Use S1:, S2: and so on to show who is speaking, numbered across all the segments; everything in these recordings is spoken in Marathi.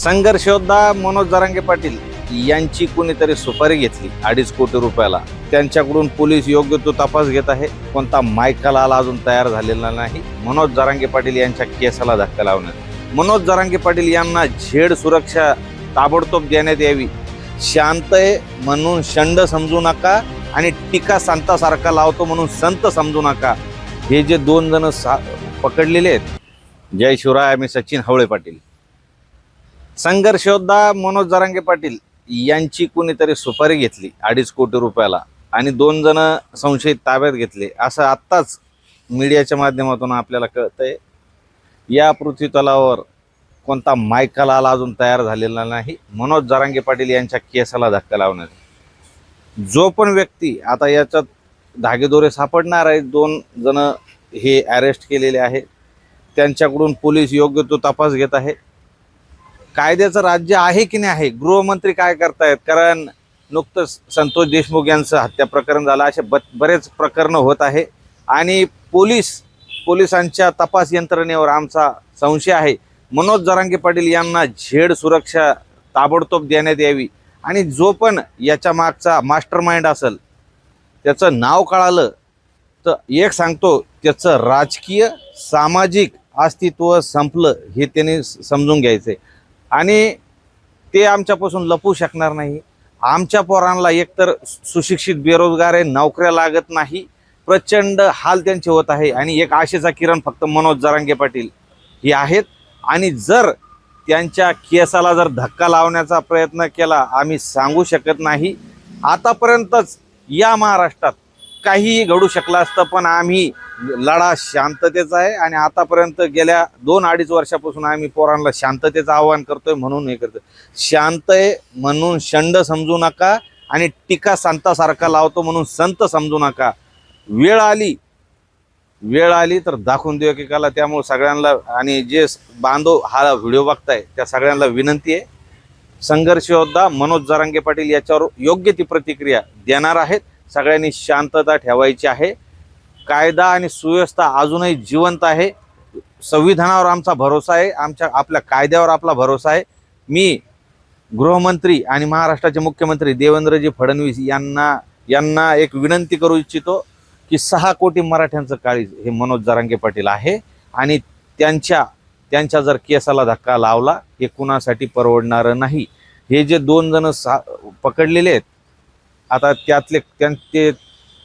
S1: संघर्षोद्धा मनोज जरांगे पाटील यांची कुणीतरी सुपारी घेतली अडीच कोटी रुपयाला. त्यांच्याकडून पोलीस योग्य तो तपास घेत आहे. कोणता मायकाला आला अजून तयार झालेला नाही. मनोज जरांगे पाटील यांच्या केसाला धक्का लावण्यात. मनोज जरांगे पाटील यांना झेड सुरक्षा ताबडतोब देण्यात यावी. शांत आहे म्हणून शंड समजू नका आणि टीका संतासारखा लावतो म्हणून संत समजू नका. हे जे दोन जण सा पकडलेले आहेत. जय शिवराय आम्ही सचिन हवळे पाटील. संघर्षोद्धा मनोज जरांगे पाटील यांची कुणीतरी सुपारी घेतली अडीच कोटी रुपयाला आणि दोन जण संशयित ताब्यात घेतले. असं आत्ताच मीडियाच्या माध्यमातून आपल्याला कळतंय. या पृथ्वी तलावर कोणता मायकाला आला अजून तयार झालेला नाही. मनोज जरांगे पाटील यांच्या केसाला धक्का लावण्यात जो पण व्यक्ती आता याच्यात धागेदोरे सापडणार आहेत दोन जण हे अरेस्ट केलेले आहेत. त्यांच्याकडून पोलीस योग्य तो तपास घेत आहे. कायद्याचं राज्य आहे की नाही आहे? गृहमंत्री काय करतायत? कारण नुकतंच संतोष देशमुख यांचं हत्या प्रकरण झालं असे ब बरेच प्रकरणं होत आहे. आणि पोलीस पोलिसांच्या तपास यंत्रणेवर आमचा संशय आहे. मनोज जरांगे पाटील यांना झेड सुरक्षा ताबडतोब देण्यात यावी. आणि जो पण याच्या मागचा मास्टर माइंड असेल त्याचं नाव कळालं तर एक सांगतो त्याचं राजकीय सामाजिक अस्तित्व संपलं हे त्यांनी समजून घ्यायचं आहे आणि ते आमच्यापासून लपू शकणार नाही. आमच्या पोरांना एकतर सुशिक्षित बेरोजगार आहे नोकऱ्या लागत नाही प्रचंड हाल त्यांचे होत आहे आणि एक आशेचा किरण फक्त मनोज जरांगे पाटील हे आहेत. आणि जर त्यांच्या केसाला जर धक्का लावण्याचा प्रयत्न केला आम्ही सांगू शकत नाही. आतापर्यंतच या महाराष्ट्रात काहीही घडू शकलं असतं पण आम्ही लढा शांततेचा आहे आणि आतापर्यंत गेल्या दोन अडीच वर्षापासून आम्ही पोरांना शांततेचं आवाहन करतोय म्हणून हे करतोय. शांत आहे म्हणून शंड समजू नका आणि टीका संतासारखा लावतो म्हणून संत समजू नका. वेळ आली वेळ आली तर दाखवून देऊ एकेकाला. त्यामुळे सगळ्यांना आणि जे बांधव हा व्हिडिओ बघताय त्या सगळ्यांना विनंती आहे. संघर्ष योद्धा मनोज जरांगे पाटील याच्यावर योग्य ती प्रतिक्रिया देणार आहेत. सगळ्यांनी शांतता ठेवायची आहे. कायदा आणि सुव्यवस्था अजूनही जिवंत आहे. संविधानावर आमचा भरोसा आहे. आमच्या आपल्या कायद्यावर आपला भरोसा आहे. मी गृहमंत्री आणि महाराष्ट्राचे मुख्यमंत्री देवेंद्रजी फडणवीस यांना यांना एक विनंती करू इच्छितो की सहा कोटी मराठ्यांचं काळीज हे मनोज जरांगे पाटील आहे आणि त्यांच्या त्यांच्या जर केसाला धक्का लावला हे कुणासाठी परवडणारं नाही. हे जे दोन जण सा पकडलेले आहेत आता त्यातले त्यां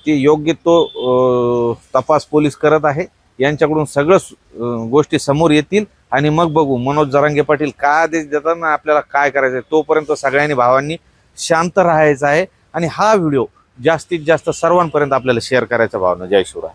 S1: ती योग्य तो तपास पोलीस करत आहे. यांच्याकडून सगळं गोष्टी समोर येतील आणि मग बघू. मनोज जरांगे पाटील काय आदेश देताना आपल्याला काय करायचं आहे तोपर्यंत सगळ्यांनी भावांनी शांत राहायचं आहे. आणि हा व्हिडिओ जास्तीत जास्त सर्वांपर्यंत आपल्याला शेअर करायचा भावना. जय शिवराय.